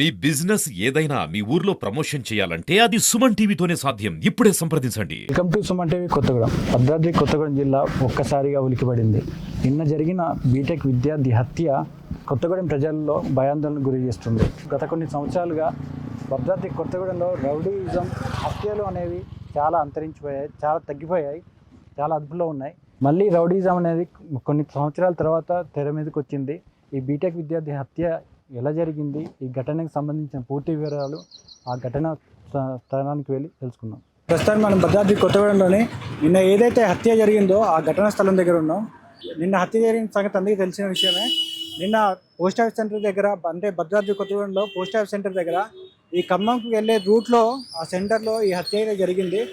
మీ business ఏదైనా మీ ఊర్లో promotion చేయాలంటే అది సుమన్ టీవీతోనే సాధ్యం. ఇప్పుడే సంప్రదించండి. Welcome to Suman TV Kothagudem. Bhadradri Kothagudem జిల్లా ఒక్కసారిగా ఉలికిపడింది. నిన్న జరిగిన బీటెక్ విద్యార్థి హత్య కొత్తగూడెం ప్రజల్లో భయాందోళన గురి చేస్తుంది. గత కొన్ని సంవత్సరాలుగా భద్రాద్రి కొత్తగూడెంలో రౌడీయిజం హత్యలు అనేవి చాలా అంతరించిపోయాయి చాలా తగ్గిపోయాయి చాలా అదుపులో ఉన్నాయి. మళ్ళీ రౌడీయిజం అనేది కొన్ని సంవత్సరాల తర్వాత తెర మీదకి వచ్చింది. ఈ బీటెక్ విద్యార్థి హత్య ఎలా జరిగింది ఈ ఘటనకు సంబంధించిన పూర్తి వివరాలు ఆ ఘటన స్థ- స్థలానికి వెళ్ళి తెలుసుకుందాం. ప్రస్తుతం మనం భద్రాద్రి కొత్తగూడెంలోని నిన్న ఏదైతే హత్య జరిగిందో ఆ ఘటనా స్థలం దగ్గర ఉన్నాం. నిన్న హత్య జరిగిన సంగతి అందరికీ తెలిసిన విషయమే. నిన్న పోస్ట్ ఆఫీస్ సెంటర్ దగ్గర అంటే భద్రాద్రి కొత్తగూడెంలో పోస్ట్ ఆఫీస్ సెంటర్ దగ్గర ఈ ఖమ్మంకి వెళ్ళే రూట్లో ఆ సెంటర్లో ఈ హత్య అయితే జరిగింది.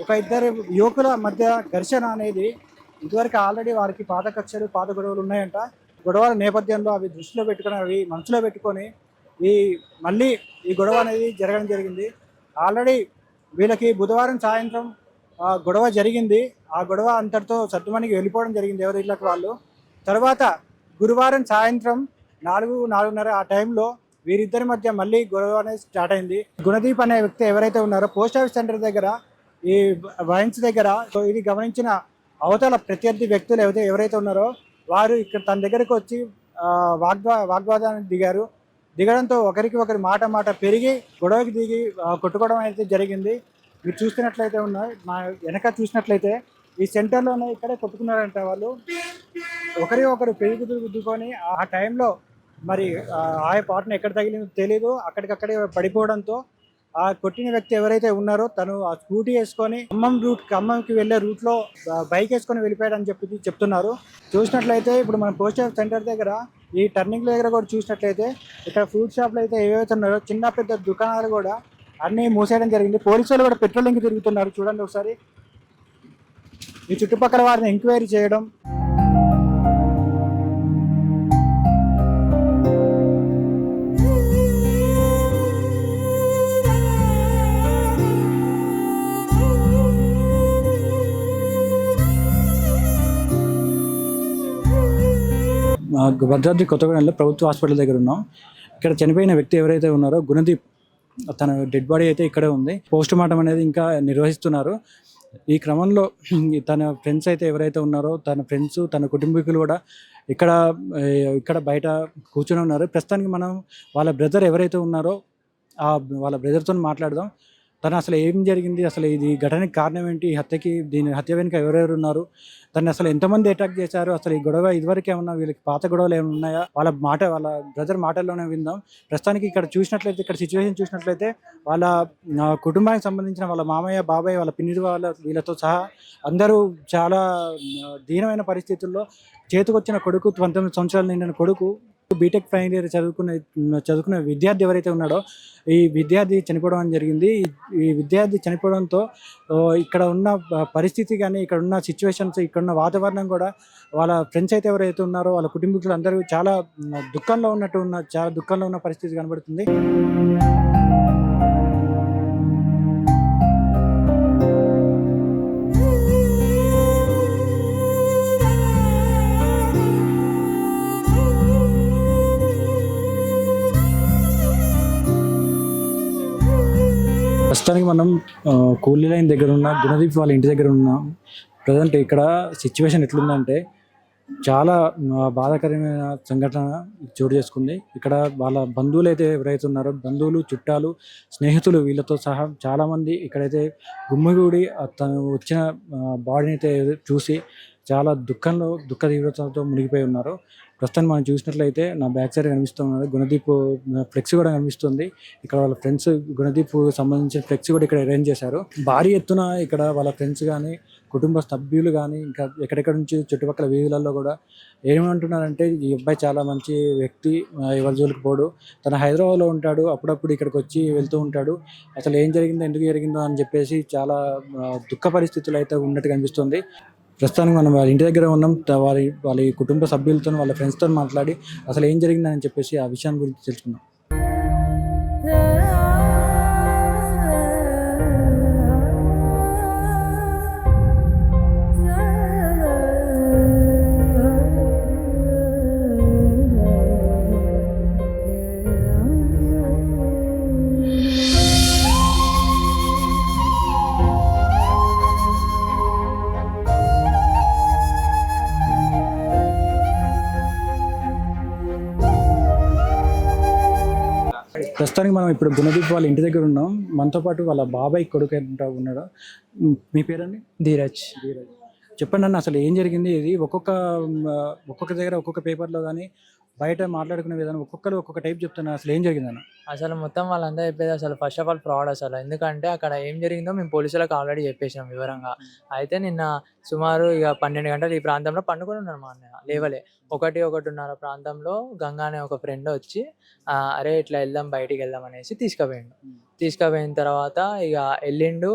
ఒక ఇద్దరు యువకుల మధ్య ఘర్షణ అనేది ఇదివరకు ఆల్రెడీ వారికి పాత కక్షలు పాత గొడవలు ఉన్నాయంట. గొడవల నేపథ్యంలో అవి దృష్టిలో పెట్టుకొని అవి మనసులో పెట్టుకొని ఈ మళ్ళీ ఈ గొడవ అనేది జరగడం జరిగింది. ఆల్రెడీ వీళ్ళకి బుధవారం సాయంత్రం ఆ, గొడవ జరిగింది. ఆ గొడవ అంతటితో సర్దుమణికి వెళ్ళిపోవడం జరిగింది ఎవరి ఇళ్ళకి వాళ్ళు. తర్వాత గురువారం సాయంత్రం నాలుగు నాలుగున్నర ఆ టైంలో వీరిద్దరి మధ్య మళ్ళీ గొడవ అనేది స్టార్ట్ అయింది. గుణదీప్ అనే వ్యక్తి ఎవరైతే ఉన్నారో పోస్ట్ ఆఫీస్ సెంటర్ దగ్గర ఈ వైన్స్ దగ్గర సో ఇది గమనించిన అవతల ప్రత్యర్థి వ్యక్తులు ఎవరైతే ఎవరైతే ఉన్నారో వారు ఇక్కడ తన దగ్గరకు వచ్చి వాగ్వా వాగ్వాదానికి దిగారు. దిగడంతో ఒకరికి ఒకరి మాట మాట పెరిగి గొడవకి దిగి కొట్టుకోవడం అయితే జరిగింది. మీరు చూస్తున్నట్లయితే ఉన్నాయి మా వెనక చూసినట్లయితే ఈ సెంటర్లోనే ఇక్కడే కొట్టుకున్నారంట వాళ్ళు. ఒకరి ఒకరు పెరుగు గుద్దుకొని ఆ టైంలో మరి ఆ ఆయ పాటను ఎక్కడ తగిలిందో తెలియదు అక్కడికక్కడే పడిపోవడంతో ఆ కొట్టిన వ్యక్తి ఎవరైతే ఉన్నారో తను ఆ స్కూటీ వేసుకొని ఖమ్మం రూట్ ఖమ్మంకి వెళ్ళే రూట్లో బైక్ వేసుకొని వెళ్ళిపోయాడని చెప్పి చెప్తున్నారు. చూసినట్లయితే ఇప్పుడు మన పోస్ట్ ఆఫీస్ సెంటర్ దగ్గర ఈ టర్నింగ్ దగ్గర కూడా చూసినట్లయితే ఇక్కడ ఫ్రూట్ షాప్లు అయితే ఏవైతే ఉన్నారో చిన్న పెద్ద దుకాణాలు కూడా అన్నీ మూసేయడం జరిగింది. పోలీసు వాళ్ళు కూడా పెట్రోలింగ్ తిరుగుతున్నారు. చూడండి ఒకసారి. ఈ చుట్టుపక్కల వారిని ఎంక్వైరీ చేయడం. భద్రాద్రి కొత్తగూడెంలో ప్రభుత్వ హాస్పిటల్ దగ్గర ఉన్నాం. ఇక్కడ చనిపోయిన వ్యక్తి ఎవరైతే ఉన్నారో గుణదీప్ తన డెడ్ బాడీ అయితే ఇక్కడే ఉంది. పోస్ట్ మార్టం అనేది ఇంకా నిర్వహిస్తున్నారు. ఈ క్రమంలో తన ఫ్రెండ్స్ అయితే ఎవరైతే ఉన్నారో తన ఫ్రెండ్స్ తన కుటుంబీకులు కూడా ఇక్కడ ఇక్కడ బయట కూర్చొని ఉన్నారు. ప్రస్తుతానికి మనం వాళ్ళ బ్రదర్ ఎవరైతే ఉన్నారో ఆ వాళ్ళ బ్రదర్తో మాట్లాడదాం. తను అసలు ఏం జరిగింది అసలు ఇది ఘటనకి కారణం ఏంటి ఈ హత్యకి దీని హత్య వెనుక ఎవరెవరు ఉన్నారు తను అసలు ఎంతమంది అటాక్ చేశారు అసలు ఈ గొడవ ఇదివరకు ఏమన్నా వీళ్ళకి పాత గొడవలు ఏమైనా ఉన్నాయా? వాళ్ళ మాట వాళ్ళ బ్రదర్ మాటల్లోనే విందాం. ప్రస్తుతానికి ఇక్కడ చూసినట్లయితే ఇక్కడ సిచ్యువేషన్ చూసినట్లయితే వాళ్ళ కుటుంబానికి సంబంధించిన వాళ్ళ మామయ్య బాబాయ్ వాళ్ళ పిన్ని వాళ్ళ వీళ్ళతో సహా అందరూ చాలా దీనమైన పరిస్థితుల్లో చేతికొచ్చిన కొడుకు పంతొమ్మిది సంవత్సరాలు నిండిన కొడుకు బీటెక్ ఫైనల్ ఇయర్ చదువుకునే చదువుకునే విద్యార్థి ఎవరైతే ఉన్నాడో ఈ విద్యార్థి చనిపోవడం జరిగింది. ఈ- విద్యార్థి చనిపోవడంతో ఇక్కడ ఉన్న పరిస్థితి కానీ ఇక్కడ ఉన్న సిచ్యువేషన్స్ ఇక్కడ ఉన్న వాతావరణం కూడా వాళ్ళ ఫ్రెండ్స్ అయితే ఎవరైతే ఉన్నారో వాళ్ళ కుటుంబీకులు అందరూ చాలా దుఃఖంలో ఉన్నట్టు ఉన్న చాలా దుఃఖంలో ఉన్న పరిస్థితి కనబడుతుంది. ప్రస్తుతానికి మనం కూలీ లైన్ దగ్గర ఉన్న గుణదీప్ వాళ్ళ ఇంటి దగ్గర ఉన్నాం ప్రజెంట్ ఇక్కడ సిచ్యువేషన్ ఎట్లుందంటే చాలా బాధాకరమైన సంఘటన చోటు చేసుకుంది. ఇక్కడ వాళ్ళ బంధువులు అయితే ఎవరైతే ఉన్నారో బంధువులు చుట్టాలు స్నేహితులు వీళ్ళతో సహా చాలామంది ఇక్కడైతే గుమ్మిగూడి తను వచ్చిన బాడీని అయితే చూసి చాలా దుఃఖంలో దుఃఖ తీవ్రతతో మునిగిపోయి ఉన్నారు. ప్రస్తుతానికి మనం చూసినట్లయితే నా బ్యాక్ సైడ్ కనిపిస్తున్నది గుణదీప్ ఫ్లెక్స్ కూడా కనిపిస్తుంది. ఇక్కడ వాళ్ళ ఫ్రెండ్స్ గుణదీప్ సంబంధించిన ఫ్లెక్స్ కూడా ఇక్కడ అరేంజ్ చేశారు. భారీ ఎత్తున ఇక్కడ వాళ్ళ ఫ్రెండ్స్ కానీ కుటుంబ సభ్యులు కానీ ఇంకా ఎక్కడెక్కడ నుంచి చుట్టుపక్కల వీధులలో కూడా ఏమంటున్నారంటే ఈ అబ్బాయి చాలా మంచి వ్యక్తి ఎవరి జోలికి పోడు. తన హైదరాబాద్లో ఉంటాడు. అప్పుడప్పుడు ఇక్కడికి వచ్చి వెళ్తూ ఉంటాడు. అసలు ఏం జరిగిందో ఎందుకు జరిగిందో అని చెప్పేసి చాలా దుఃఖ పరిస్థితులు అయితే ఉన్నట్టు కనిపిస్తుంది. ప్రస్తుతానికి మనం వాళ్ళ ఇంటి దగ్గర ఉన్నాం. వారి వాళ్ళ కుటుంబ సభ్యులతో వాళ్ళ ఫ్రెండ్స్తో మాట్లాడి అసలు ఏం జరిగిందని చెప్పేసి ఆ విషయాన్ని గురించి తెలుసుకుందాం. ప్రస్తుతానికి మనం ఇప్పుడు గుణదీప్ వాళ్ళ ఇంటి దగ్గర ఉన్నాం. మనతో పాటు వాళ్ళ బాబాయ్ కొడుకు ఎంత ఉన్నాడు. మీ పేరండి? ధీరజ్. ధీరజ్. చెప్పండి అన్న అసలు ఏం జరిగింది? ఇది ఒక్కొక్క ఒక్కొక్క దగ్గర ఒక్కొక్క పేపర్లో కానీ బయట మాట్లాడుకునే విధానం ఒక్కొక్కరు ఒక్కొక్క టైప్ చెప్తున్నారు. అసలు ఏం జరిగింది అన్న అసలు మొత్తం వాళ్ళంతా చెప్పేది అసలు ఫస్ట్ ఆఫ్ ఆల్ ఫ్రాడ్ అసలు. ఎందుకంటే అక్కడ ఏం జరిగిందో మేము పోలీసులకు ఆల్రెడీ చెప్పేసినాం వివరంగా. అయితే నిన్న సుమారు ఇక పన్నెండు గంటలు ఈ ప్రాంతంలో పండుకొని ఉన్నాడు మా అన్నయ్య. లేవలే. ఒకటి ఒకటిన్నర ప్రాంతంలో గంగా అనే ఒక ఫ్రెండ్ వచ్చి "ఆ, అరే ఇట్లా వెళ్దాం బయటికి వెళ్దాం అనేసి తీసుకుపోయిండు. తీసుకుపోయిన తర్వాత ఇక వెళ్ళిండు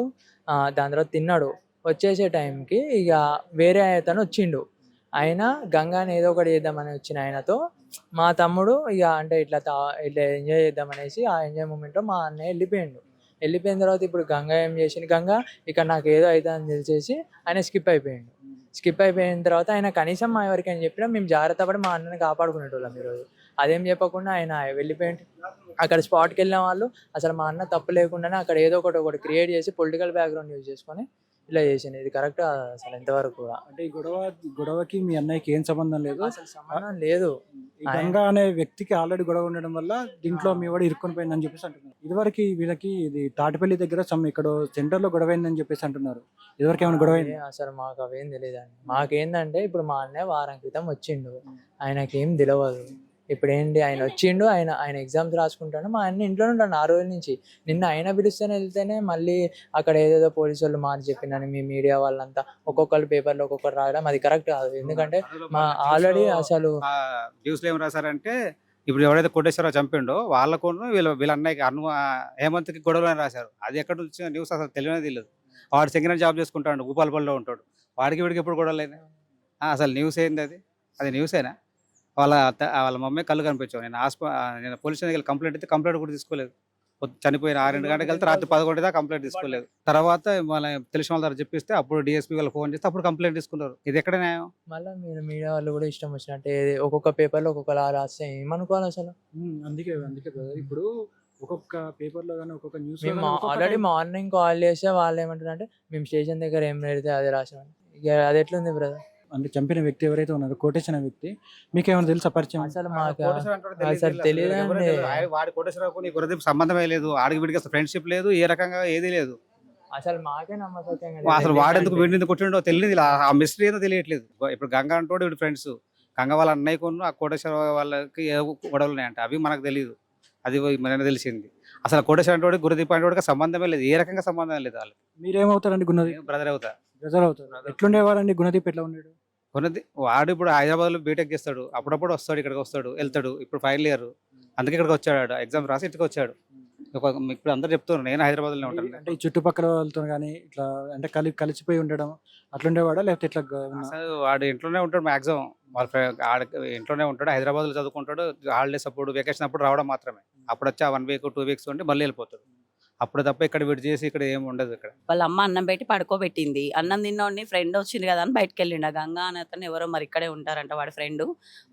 దాని తర్వాత తిన్నాడు. వచ్చేసే టైంకి ఇక వేరే అతను వచ్చిండు. ఆయన గంగాని ఏదో ఒకటి చేద్దామని వచ్చిన ఆయనతో మా తమ్ముడు ఇక అంటే ఇట్లా తా ఇట్లా ఎంజాయ్ చేద్దాం అనేసి ఆ ఎంజాయ్ మూమెంట్లో మా అన్నయ్య వెళ్ళిపోయిండు. వెళ్ళిపోయిన తర్వాత ఇప్పుడు గంగా ఏం చేసింది గంగా ఇక్కడ నాకు ఏదో అవుతుందని తెలిసేసి ఆయన స్కిప్ అయిపోయిండు. స్కిప్ అయిపోయిన తర్వాత ఆయన కనీసం మా ఎవరికైనా చెప్పినా మేము జాగ్రత్త పడి మా అన్నని కాపాడుకునేటోళ్ళం ఈరోజు. అదేం చెప్పకుండా ఆయన వెళ్ళిపోయింది అక్కడ స్పాట్కి వెళ్ళిన వాళ్ళు అసలు మా అన్న తప్పు లేకుండానే అక్కడ ఏదో ఒకటి ఒకటి క్రియేట్ చేసి పొలిటికల్ బ్యాక్గ్రౌండ్ యూజ్ చేసుకొని ఇలా చేసింది ఇది కరెక్ట్ అసలు ఎంతవరకు కూడా. అంటే ఈ గొడవ గొడవకి మీ అన్నయ్యకి ఏం సంబంధం లేదు? అసలు సంబంధం లేదు. ఈ గంగా అనే వ్యక్తికి ఆల్రెడీ గొడవ ఉండడం వల్ల దీంట్లో మీ వాడు ఇరుక్కొని పోయిందని చెప్పేసి అంటున్నారు. ఇదివరకు వీళ్ళకి ఇది తాటిపల్లి దగ్గర సమ్ ఇక్కడ సెంటర్లో గొడవ అయిందని చెప్పేసి అంటున్నారు. ఇదివరకు ఏమైనా గొడవ అయింది? అసలు మాకు అవేం తెలియదండి. మాకేందంటే ఇప్పుడు మా అన్నయ్య వారం క్రితం వచ్చిండు. ఆయనకి ఏం తెలియదు ఇప్పుడు ఏంటి ఆయన వచ్చిండు ఆయన ఆయన ఎగ్జామ్స్ రాసుకుంటాడు. మా అన్న ఇంట్లోనే ఉంటాడు ఆ రోజు నుంచి. నిన్న ఆయన పిలుస్తేనే వెళ్తేనే మళ్ళీ అక్కడ ఏదేదో పోలీసు వాళ్ళు మార్చి చెప్పినని మీ మీడియా వాళ్ళంతా ఒక్కొక్కరు పేపర్లో ఒక్కొక్కరు రాయడం అది కరెక్ట్ కాదు. ఎందుకంటే మా ఆల్రెడీ అసలు న్యూస్లో ఏం రాశారంటే ఇప్పుడు ఎవరైతే కోటేశ్వరరావు చంపిండో వాళ్ళకు వీళ్ళ వీళ్ళ అన్నయ్యకి అను హేమంత్కి గొడవలు అని రాశారు. అది ఎక్కడ వచ్చిన న్యూస్ అసలు తెలియనే తెలియదు. వాడు సెకండ్ జాబ్ చేసుకుంటాడు భూపాలపల్లిలో ఉంటాడు. వాడికి వీడికి ఎప్పుడు గొడవలు అయినాయి? ఆ, అసలు న్యూస్ ఏంది అది? అది న్యూసేనా? వాళ్ళ అత్త- వాళ్ళ మమ్మీ కళ్ళు కనిపించావు. నేను హాస్ప నేను పోలీస్ స్టేషన్కి కంప్లైంట్ అయితే కంప్లైంట్ కూడా తీసుకోలేదు. చనిపోయిన ఆరు గంటలకు వెళ్తే రాత్రి పదకొండు దాకా కంప్లైంట్ తీసుకోలేదు. తర్వాత మన తెలిసిన వాళ్ళ దగ్గర చెప్పిస్తే అప్పుడు డిఎస్పీ వాళ్ళు ఫోన్ చేస్తే అప్పుడు కంప్లైంట్ తీసుకున్నారు. ఇది ఎక్కడ న్యాయం? మళ్ళీ మీరు మీడియా వాళ్ళు కూడా ఇష్టం వచ్చినట్టు ఒక్కొక్క పేపర్లో ఒక్కొక్కలా రాస్తే ఏమనుకోవాలి అసలు? అందుకే అందుకే brother. ఇప్పుడు ఒక్కొక్క పేపర్లో కానీ ఒక్కొక్క న్యూస్ మేము ఆల్రెడీ మార్నింగ్ కాల్ చేస్తే వాళ్ళు ఏమంటారు అంటే మేము స్టేషన్ దగ్గర ఏం పెడితే అదే రాసాం ఇక అది ఎట్లుంది బ్రదర్ అంటే చంపిన వ్యక్తి ఎవరైతే ఉన్నారో అనే వ్యక్తి మీకు ఏమైనా తెలుసా పరిచయం? అసలు ఆ మాకు? కోటేశ్వర అంటాడు తెలియదు అసలు తెలియదు. వాడి కోటేశ్వరరావుకు నీకు గురదీప్ సంబంధమే లేదు. ఆడికి వీడికి అసలు ఫ్రెండ్షిప్ లేదు ఏ రకంగా ఏది లేదు. అసలు మాకే లేదు. అసలు వాడెందుకు వీడిని కొట్టిండో తెలియదు ఆ మిస్టరీ ఏదో తెలియట్లేదు. ఇప్పుడు గంగా అంటోడు వీడి ఫ్రెండ్స్ గంగ వాళ్ళ అన్నయ్య కొను ఆ కోటేశ్వర వాళ్ళకి ఏ గొడవలు ఉన్నాయంట అవి మనకు తెలియదు. అది మనకు తెలిసింది. అసలు కోటేశ్వర అంటోడు గురదీప్ అంటోడికి సంబంధమే లేదు. ఏ రకంగా సంబంధం లేదు వాళ్ళు మీరేమవుతారండి గుణదీప్ బ్రదర్ అవుతా. బ్రదర్ అవుతారు. ఎట్లుండేవారండి గుణదీప్ ఎట్లా ఉన్నాడు కొన్నది వాడు ఇప్పుడు హైదరాబాద్లో బీటెక్ చేస్తాడు. అప్పుడప్పుడు వస్తాడు ఇక్కడికి వస్తాడు వెళ్తాడు. ఇప్పుడు ఫైనల్ ఇయర్. అందుకే ఇక్కడికి వచ్చాడు. ఎగ్జామ్ రాసి ఇక్కడికి వచ్చాడు. ఒక ఇప్పుడు అందరు చెప్తున్నారు. నేను హైదరాబాద్లో ఉంటాను. అంటే చుట్టుపక్కల వాళ్ళతో కానీ ఇట్లా అంటే కలి కలిసిపోయి ఉండడం అట్లుండేవాడా? లేకపోతే ఇట్లా వాడు ఇంట్లోనే ఉంటాడు మాక్సిమం. వాళ్ళ ఆడ ఇంట్లోనే ఉంటాడు. హైదరాబాద్లో చదువుకుంటాడు. హాలిడేస్ అప్పుడు వెకేషన్ అప్పుడు రావడం మాత్రమే. అప్పుడు వచ్చి వన్ వీక్ టూ వీక్స్ ఉండి మళ్ళీ వెళ్ళిపోతాడు. అప్పుడు తప్ప ఇక్కడ విడి చేసి ఇక్కడ ఏమి ఉండదు ఇక్కడ. వాళ్ళ అమ్మ అన్నం పెట్టి పడుకోబెట్టింది. అన్నం తిన్నోడిని ఫ్రెండ్ వచ్చింది కదా అని బయటకు వెళ్ళిండు ఆ గంగా అని అతను ఎవరో మరి ఇక్కడే ఉంటారంట వాడి ఫ్రెండ్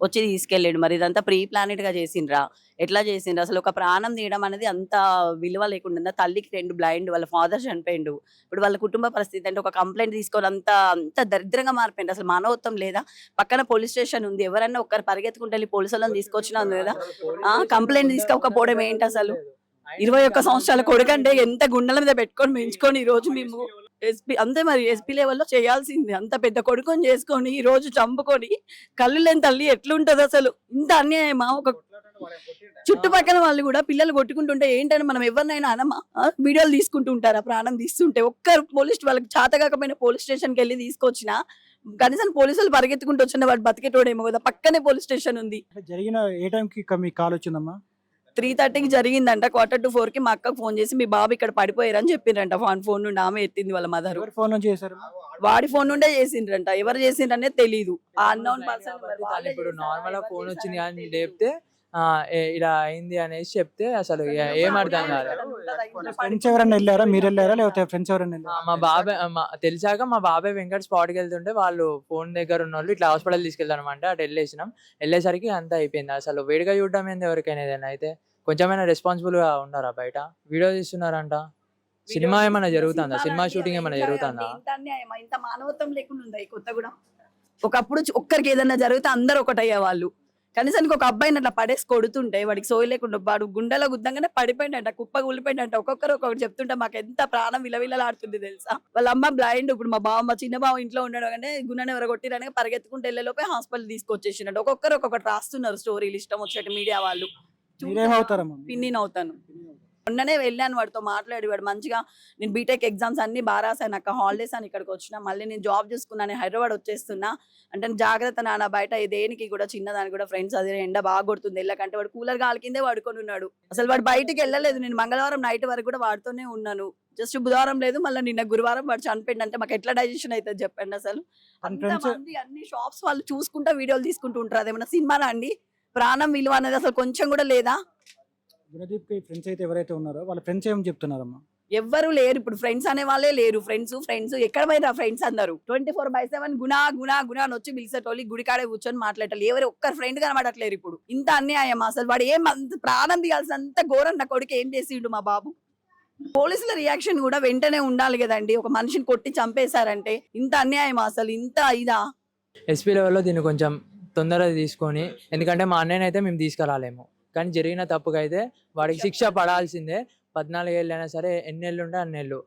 వచ్చి తీసుకెళ్ళిండు. మరి ఇదంతా ప్రీ ప్లానెడ్గా చేసిండ్రా. ఎట్లా చేసిండ్రు? అసలు ఒక ప్రాణం తీయడం అనేది అంత విలువ లేకుండా తల్లికి రెండు బ్లైండ్ వాళ్ళ ఫాదర్ చనిపోయిండు. ఇప్పుడు వాళ్ళ కుటుంబ పరిస్థితి అంటే ఒక కంప్లైంట్ తీసుకోవాలి అంత అంత దరిద్రంగా మారిపోయింది. అసలు మానవత్వం లేదా? పక్కన పోలీస్ స్టేషన్ ఉంది. ఎవరన్నా ఒక్కరు పరిగెత్తుకుంటే వెళ్ళి పోలీసు వాళ్ళని తీసుకొచ్చినా ఉంది కదా? ఆ, కంప్లైంట్ తీసుకోకపోవడం ఏంటి అసలు? ఇరవై ఒక్క సంవత్సరాల కొడుకంటే ఎంత గుండెల మీద పెట్టుకొని పెంచుకొని ఈ రోజు మేము ఎస్పీ అంతే మరి ఎస్పీ లెవెల్లో చేయాల్సింది. అంత పెద్ద కొడుకుని చేసుకొని ఈ రోజు చంపుకొని కళ్ళు లేని తల్లి ఎట్లుంటది అసలు? ఇంత అన్యాయమా ఒక చుట్టుపక్కల వాళ్ళు కూడా పిల్లలు కొట్టుకుంటుంటే ఏంటని మనం ఎవరినైనా అనమా? వీడియోలు తీసుకుంటూ ఉంటారా? ప్రాణం తీస్తుంటే ఒక్కరు పోలీస్ వాళ్ళకి చేత కాకపోయినా పోలీస్ స్టేషన్కి వెళ్ళి తీసుకొచ్చినా కనీసం పోలీసులు పరిగెత్తుకుంటూ వచ్చిన వాడు బతికేటోడేమో కదా పక్కనే పోలీస్ స్టేషన్ ఉంది. జరిగిన ఏ టైంకి మీకు కాల్ వచ్చిందమ్మా? త్రీ థర్టీకి జరిగిందంట. క్వార్టర్ టు ఫోర్కి మా అక్కకు ఫోన్ చేసి మీ బాబు ఇక్కడ పడిపోయారని చెప్పిండ్రంట. ఫోన్ ఫోన్ నుండి ఆమె ఎత్తింది వాళ్ళ మదర్. ఎవరి ఫోన్ నుంచి చేశారు? వాడి ఫోన్ నుండే చేసిండ్రంట. ఎవరు చేసిండ్రనే తెలీదు. ఆ అన్నోన్ పర్సన్ ఇప్పుడు నార్మల్గా ఫోన్ వచ్చింది కానీ లేపితే ఇలా అయింది అనేసి చెప్తే అసలు ఏ- అర్థం కాలేదు ఫ్రెండ్స్ ఎవరైనా వెళ్ళారా? మీరు వెళ్ళారా? లేకపోతే ఫ్రెండ్స్ ఎవరైనా వెళ్ళారా? మా బాబాయ్ తెలిసాక మా బాబాయ్ వెంకట్ స్పాట్కి వెళ్తుంటే వాళ్ళు ఫోన్ దగ్గర ఉన్న వాళ్ళు ఇట్లా హాస్పిటల్ తీసుకెళ్తానమాట అటు వెళ్ళేసినాం. వెళ్ళేసరికి అంతా అయిపోయింది. అసలు వేడిగా చూడడం ఏంది ఎవరికైనా ఏదైనా? అయితే కొంచెమైనా రెస్పాన్సిబుల్గా ఉన్నారా బయట? వీడియో తీస్తున్నారంట. సినిమా ఏమైనా జరుగుతుందా? సినిమా షూటింగ్ ఏమైనా జరుగుతుందా? ఇంత మానవత్వం లేకుండా ఉందా ఈ కొత్తగూడెం? ఒకప్పుడు ఒక్కరికి ఏదైనా జరిగితే అందరు ఒకటయ్యే వాళ్ళు కనీసానికి ఒక అబ్బాయిని అట్లా పడేసి కొడుతుంటే వాడికి సోయి లేకుండా వాడు గుండెలో గుద్దంగానే పడిపోయిందంట కుప్ప కూలిపోయిందంట. ఒక్కొక్కరు ఒక్కొక్కటి చెప్తుంటే మాకు ఎంత ప్రాణం విలవిలలాడుతుంది తెలుసా? వాళ్ళ అమ్మ బ్లైండ్ ఇప్పుడు మా బావ మా చిన్న బావ ఇంట్లో ఉండడం కానీ గుండెని ఎవరో కొట్టిరని పరిగెత్తుకుంటే వెళ్ళేలోపే హాస్పిటల్ తీసుకొచ్చేసినట్టు ఒక్కొక్కరు ఒక్కొక్కటి రాస్తున్నారు స్టోరీలు ఇష్టం వచ్చేటి మీడియా వాళ్ళు. మీరేమవుతారమ్మా పిన్ని అవుతాను. మొన్ననే వెళ్ళాను వాడితో మాట్లాడి వాడు మంచిగా నేను బీటెక్ ఎగ్జామ్స్ అన్ని బాగా రాశాను అక్క హాలిడేస్ అని ఇక్కడికి వచ్చిన మళ్ళీ నేను జాబ్ చేసుకున్నాను హైదరాబాద్ వచ్చేస్తున్నా అంటే జాగ్రత్త నాన్న బయట దేనికి కూడా చిన్నదానికి కూడా ఫ్రెండ్స్ అది ఎండ బాగా కొడుతుంది వెళ్ళకంటే వాడు కూలర్ గాలి కిందే వాడుకొని ఉన్నాడు. అసలు వాడు బయటికి వెళ్ళలేదు నేను మంగళవారం నైట్ వరకు కూడా వాడుతూనే ఉన్నాను. జస్ట్ బుధవారం లేదు మళ్ళీ నిన్న గురువారం వాడు చనిపోయింది అంటే మాకు ఎట్లా డైజెషన్ అవుతుంది చెప్పండి అసలు? అంతమంది అన్ని షాప్స్ వాళ్ళు చూసుకుంటా వీడియోలు తీసుకుంటూ ఉంటారు. అదేమన్నా సినిమానా అండి? ప్రాణం విలువ అనేది అసలు కొంచెం కూడా లేదా? గుణదీప్కి ఫ్రెండ్స్ అయితే ఎవరైతే ఉన్నారో వాళ్ళ ఫ్రెండ్స్ ఏం చెప్తున్నారమ్మా? ఎవ్వరు లేరు. ఇప్పుడు ఫ్రెండ్స్ అనే వాళ్ళే లేరు. ఫ్రెండ్స్ ఫ్రెండ్స్ ఎక్కడ పోయినా ఫ్రెండ్స్ అందరు. Twenty four by seven Guna Guna Guna అని వచ్చి పిలిచేటోళ్ళు గుడికాడే కూర్చొని మాట్లాడాలి ఎవరు ఒక్కరు ఫ్రెండ్ కనబడట్లేరు ఇప్పుడు. ఇంత అన్యాయం అసలు? వాడు ఏం అంత ప్రాణం తీయాల్సినంత ఘోరం నా కొడుకు ఏం చేసిండు మా బాబు? పోలీసుల రియాక్షన్ కూడా వెంటనే ఉండాలి కదండి. ఒక మనిషిని కొట్టి చంపేశారంటే ఇంత అన్యాయం అసలు? ఇంత ఇదా? ఎస్పీ లెవెల్లో దీన్ని కొంచెం తొందరగా తీసుకొని ఎందుకంటే మా అన్నయ్యని అయితే మేము తీసుకురాలేము. కానీ జరిగిన తప్పుకైతే వాడికి శిక్ష పడాల్సిందే. పద్నాలుగు ఏళ్ళు అయినా సరే ఎన్ని ఏళ్ళు ఉంటే అన్ని ఏళ్ళు